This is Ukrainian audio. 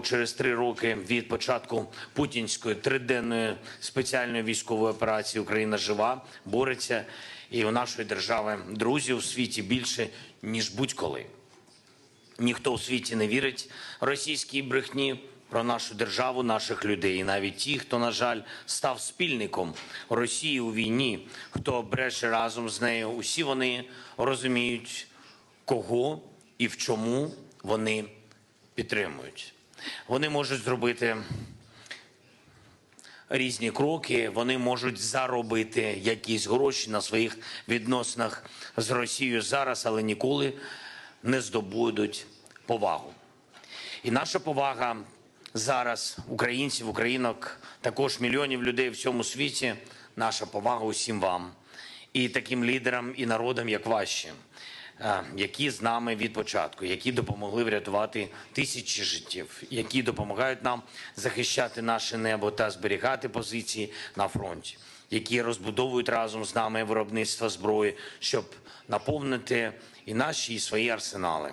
через три роки від початку путінської триденної спеціальної військової операції Україна жива бореться, і у нашої держави друзів у світі більше ніж будь-коли. Ніхто у світі не вірить російській брехні про нашу державу, наших людей. І навіть ті, хто, на жаль, став спільником Росії у війні, хто бреше разом з нею, усі вони розуміють, кого і в чому вони підтримують. Вони можуть зробити різні кроки, вони можуть заробити якісь гроші на своїх відносинах з Росією зараз, але ніколи не здобудуть повагу. І наша повага зараз українців, українок, також мільйонів людей в цьому світі. Наша повага усім вам і таким лідерам і народам, як ваші, які з нами від початку, які допомогли врятувати тисячі життів, які допомагають нам захищати наше небо та зберігати позиції на фронті, які розбудовують разом з нами виробництво зброї, щоб наповнити і наші, і свої арсенали.